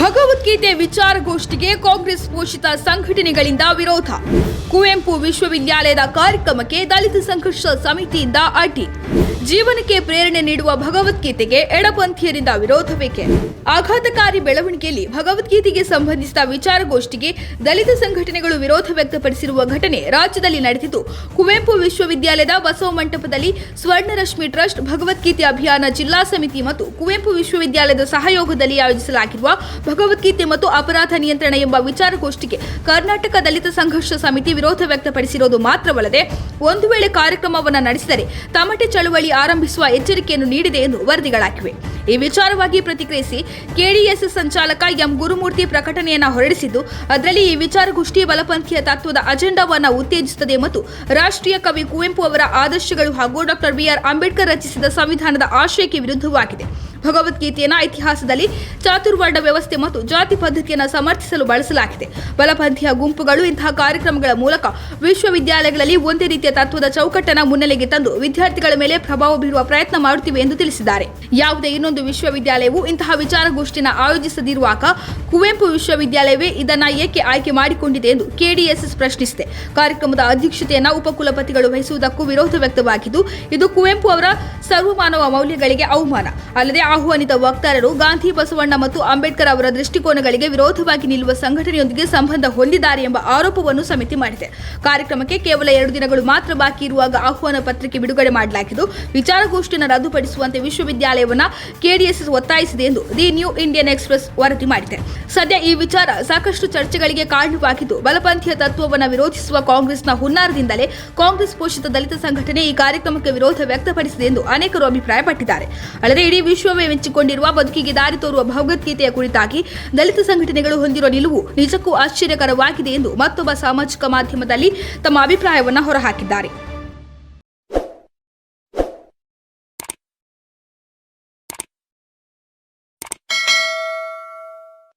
ಭಗವದ್ಗೀತೆ ವಿಚಾರಗೋಷ್ಠಿಗೆ ಕಾಂಗ್ರೆಸ್ ಪೋಷಿತ ಸಂಘಟನೆಗಳಿಂದ ವಿರೋಧ. ಕುವೆಂಪು ವಿಶ್ವವಿದ್ಯಾಲಯದ ಕಾರ್ಯಕ್ರಮಕ್ಕೆ ದಲಿತ ಸಂಘರ್ಷ ಸಮಿತಿಯಿಂದ ಅಡ್ಡಿ. ಜೀವನಕ್ಕೆ ಪ್ರೇರಣೆ ನೀಡುವ ಭಗವದ್ಗೀತೆಗೆ ಎಡಪಂಥೀಯರಿಂದ ವಿರೋಧ ಬೇಕೆ ಆಘಾತಕಾರಿ ಬೆಳವಣಿಗೆಯಲ್ಲಿ ಭಗವದ್ಗೀತೆಗೆ ಸಂಬಂಧಿಸಿದ ವಿಚಾರಗೋಷ್ಠಿಗೆ ದಲಿತ ಸಂಘಟನೆಗಳು ವಿರೋಧ ವ್ಯಕ್ತಪಡಿಸಿರುವ ಘಟನೆ ರಾಜ್ಯದಲ್ಲಿ ನಡೆದಿದ್ದು, ಕುವೆಂಪು ವಿಶ್ವವಿದ್ಯಾಲಯದ ಬಸವ ಮಂಟಪದಲ್ಲಿ ಸ್ವರ್ಣರಶ್ಮಿ ಟ್ರಸ್ಟ್ ಭಗವದ್ಗೀತೆ ಅಭಿಯಾನ ಜಿಲ್ಲಾ ಸಮಿತಿ ಮತ್ತು ಕುವೆಂಪು ವಿಶ್ವವಿದ್ಯಾಲಯದ ಸಹಯೋಗದಲ್ಲಿ ಆಯೋಜಿಸಲಾಗಿರುವ ಭಗವದ್ಗೀತೆ ಮತ್ತು ಅಪರಾಧ ನಿಯಂತ್ರಣ ಎಂಬ ವಿಚಾರಗೋಷ್ಠಿಗೆ ಕರ್ನಾಟಕ ದಲಿತ ಸಂಘರ್ಷ ಸಮಿತಿ ವಿರೋಧ ವ್ಯಕ್ತಪಡಿಸಿರುವುದು ಮಾತ್ರವಲ್ಲದೆ ಒಂದು ವೇಳೆ ಕಾರ್ಯಕ್ರಮವನ್ನು ನಡೆಸಿದರೆ ತಮಟೆ ಚಳುವಳಿ ಆರಂಭಿಸುವ ಎಚ್ಚರಿಕೆಯನ್ನು ನೀಡಿದೆ ಎಂದು ವರದಿಗಳಾಗಿವೆ. ಈ ವಿಚಾರವಾಗಿ ಪ್ರತಿಕ್ರಿಯಿಸಿ ಕೆಡಿಎಸ್ ಸಂಚಾಲಕ ಎಂ ಗುರುಮೂರ್ತಿ ಪ್ರಕಟಣೆಯನ್ನು ಹೊರಡಿಸಿದ್ದು, ಅದರಲ್ಲಿ ಈ ವಿಚಾರಗೋಷ್ಠಿ ಬಲಪಂಥೀಯ ತತ್ವದ ಅಜೆಂಡಾವನ್ನು ಉತ್ತೇಜಿಸುತ್ತದೆ ಮತ್ತು ರಾಷ್ಟ್ರೀಯ ಕವಿ ಕುವೆಂಪು ಅವರ ಆದರ್ಶಗಳು ಹಾಗೂ ಡಾಕ್ಟರ್ ಬಿಆರ್ ಅಂಬೇಡ್ಕರ್ ರಚಿಸಿದ ಸಂವಿಧಾನದ ಆಶಯಕ್ಕೆ ವಿರುದ್ಧವಾಗಿದೆ. ಭಗವದ್ಗೀತೆಯನ್ನು ಇತಿಹಾಸದಲ್ಲಿ ಚಾತುರ್ವರ್ಣ ವ್ಯವಸ್ಥೆ ಮತ್ತು ಜಾತಿ ಪದ್ಧತಿಯನ್ನು ಸಮರ್ಥಿಸಲು ಬಳಸಲಾಗಿದೆ. ಬಲಪಂಥೀಯ ಗುಂಪುಗಳು ಇಂತಹ ಕಾರ್ಯಕ್ರಮಗಳ ಮೂಲಕ ವಿಶ್ವವಿದ್ಯಾಲಯಗಳಲ್ಲಿ ಒಂದೇ ರೀತಿಯ ತತ್ವದ ಚೌಕಟ್ಟನ್ನು ಮುನ್ನೆಲೆಗೆ ತಂದು ವಿದ್ಯಾರ್ಥಿಗಳ ಮೇಲೆ ಪ್ರಭಾವ ಬೀರುವ ಪ್ರಯತ್ನ ಮಾಡುತ್ತಿವೆ ಎಂದು ತಿಳಿಸಿದ್ದಾರೆ. ಯಾವುದೇ ಇನ್ನೊಂದು ವಿಶ್ವವಿದ್ಯಾಲಯವು ಇಂತಹ ವಿಚಾರಗೋಷ್ಠಿಯನ್ನು ಆಯೋಜಿಸದಿರುವಾಗ ಕುವೆಂಪು ವಿಶ್ವವಿದ್ಯಾಲಯವೇ ಇದನ್ನು ಏಕೆ ಆಯ್ಕೆ ಮಾಡಿಕೊಂಡಿದೆ ಎಂದು ಕೆಡಿಎಸ್ಎಸ್ ಪ್ರಶ್ನಿಸಿದೆ. ಕಾರ್ಯಕ್ರಮದ ಅಧ್ಯಕ್ಷತೆಯನ್ನು ಉಪಕುಲಪತಿಗಳು ವಹಿಸುವುದಕ್ಕೂ ವಿರೋಧ ವ್ಯಕ್ತವಾಗಿದ್ದು, ಇದು ಕುವೆಂಪು ಅವರ ಸರ್ವಮಾನವ ಮೌಲ್ಯಗಳಿಗೆ ಅವಮಾನ. ಅಲ್ಲದೆ ಆಹ್ವಾನಿತ ವಕ್ತಾರರು ಗಾಂಧಿ ಬಸವಣ್ಣ ಮತ್ತು ಅಂಬೇಡ್ಕರ್ ಅವರ ದೃಷ್ಟಿಕೋನಗಳಿಗೆ ವಿರೋಧವಾಗಿ ನಿಲ್ಲುವ ಸಂಘಟನೆಯೊಂದಿಗೆ ಸಂಬಂಧ ಹೊಂದಿದ್ದಾರೆ ಎಂಬ ಆರೋಪವನ್ನು ಸಮಿತಿ ಮಾಡಿದೆ. ಕಾರ್ಯಕ್ರಮಕ್ಕೆ ಕೇವಲ ಎರಡು ದಿನಗಳು ಮಾತ್ರ ಬಾಕಿ ಇರುವಾಗ ಆಹ್ವಾನ ಪತ್ರಿಕೆ ಬಿಡುಗಡೆ ಮಾಡಲಾಗಿದ್ದು, ವಿಚಾರಗೋಷ್ಠಿಯನ್ನು ರದ್ದುಪಡಿಸುವಂತೆ ವಿಶ್ವವಿದ್ಯಾಲಯವನ್ನ ಕೆಡಿಎಸ್ ಒತ್ತಾಯಿಸಿದೆ ಎಂದು ದಿ ನ್ಯೂ ಇಂಡಿಯನ್ ಎಕ್ಸ್ಪ್ರೆಸ್ ವರದಿ ಮಾಡಿದೆ. ಸದ್ಯ ಈ ವಿಚಾರ ಸಾಕಷ್ಟು ಚರ್ಚೆಗಳಿಗೆ ಕಾರಣವಾಗಿದ್ದು, ಬಲಪಂಥೀಯ ತತ್ವವನ್ನು ವಿರೋಧಿಸುವ ಕಾಂಗ್ರೆಸ್ನ ಹುನ್ನಾರದಿಂದಲೇ ಕಾಂಗ್ರೆಸ್ ಪೋಷಿತ ದಲಿತ ಸಂಘಟನೆ ಈ ಕಾರ್ಯಕ್ರಮಕ್ಕೆ ವಿರೋಧ ವ್ಯಕ್ತಪಡಿಸಿದೆ ಎಂದು ಅನೇಕರು ಅಭಿಪ್ರಾಯಪಟ್ಟಿದ್ದಾರೆ. ಅಲ್ಲದೆ ಇಡೀ ವಿಶ್ವವೇ ಮೆಚ್ಚಿಕೊಂಡಿರುವ ಬದುಕಿಗೆ ದಾರಿ ತೋರುವ ಭಗವದ್ಗೀತೆಯ ಕುರಿತಾಗಿ ದಲಿತ ಸಂಘಟನೆಗಳು ಹೊಂದಿರುವ ನಿಲುವು ನಿಜಕ್ಕೂ ಆಶ್ಚರ್ಯಕರವಾಗಿದೆ ಎಂದು ಮತ್ತೊಬ್ಬ ಸಾಮಾಜಿಕ ಮಾಧ್ಯಮದಲ್ಲಿ ತಮ್ಮ ಅಭಿಪ್ರಾಯವನ್ನು ಹೊರಹಾಕಿದ್ದಾರೆ.